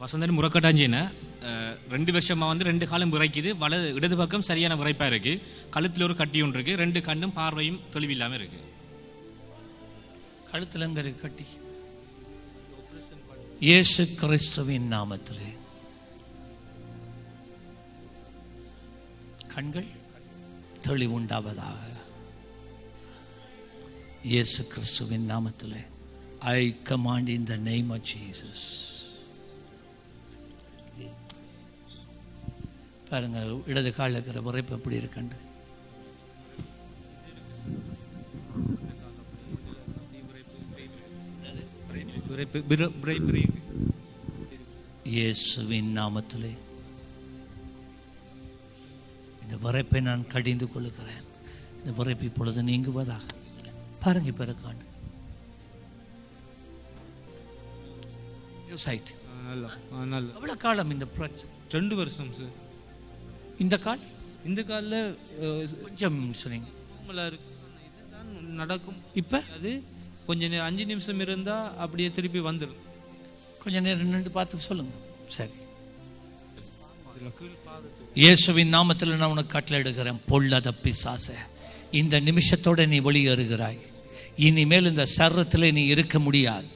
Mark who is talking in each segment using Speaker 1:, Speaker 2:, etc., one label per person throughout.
Speaker 1: வசந்தன் முறக்கட்டாஞ்சின ரெண்டு வருஷமாக வந்து ரெண்டு காலம் விரைக்குது. வல இடது பக்கம் சரியான விரைப்பாக இருக்குது கழுத்தில் ஒரு கட்டி ஒன்று இருக்குது ரெண்டு கண்ணும் பார்வையும் தெளிவில்லாமல் இருக்குது
Speaker 2: கழுத்தில் இருக்கு கட்டி? இயேசு கிறிஸ்துவின் நாமத்திலே. கண்கள் தெளிவுண்டாவதாக. இயேசு கிறிஸ்துவின் நாமத்திலே. I command in the name of Jesus பாருங்க இடது காலில் இருக்கிற விரைப்பு எப்படி இருக்குண்டு இயேசுவின் நாமத்திலே. இந்த விரைப்பை நான் கடிந்து கொள்ளுகிறேன். இந்த விரைப்பு இப்பொழுது நீங்குவதாக. பாருங்க இப்ப இருக்காண்டு சைட் எவ்வளவு காலம் இந்த பிரச்சனை
Speaker 3: ரெண்டு வருஷம் சார்
Speaker 2: இந்த கால்?
Speaker 3: இந்த காலில்
Speaker 2: கொஞ்சம் சொன்னீங்க
Speaker 3: நார்மலாக இருக்கு இதுதான் நடக்கும்.
Speaker 2: இப்ப?
Speaker 3: அது கொஞ்ச நேரம் அஞ்சு நிமிஷம் இருந்தால் அப்படியே திருப்பி வந்துடும்
Speaker 2: கொஞ்ச நேரம் நின்று பார்த்து சொல்லுங்க. சரி. இயேசுவின் நாமத்தில் நான் உனக்கு கட்டளையிடுகிறேன் பொல்லாத பிசாச இந்த நிமிஷத்தோட நீ வெளியேறுகிறாய். இனிமேல் இந்த சர்ரத்தில் நீ இருக்க முடியாது.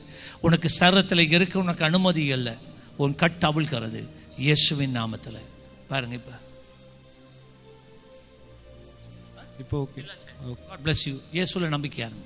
Speaker 2: உனக்கு சர்ரத்தில் இருக்க உனக்கு அனுமதி இல்லை. உன் கட் அவிழ்கிறது. இயேசுவின் நாமத்தில். பாருங்க இப்போ.
Speaker 3: இப்போ ஓகே
Speaker 2: ஓகே bless யூ இயேசுல நம்பிக்கையா இருங்க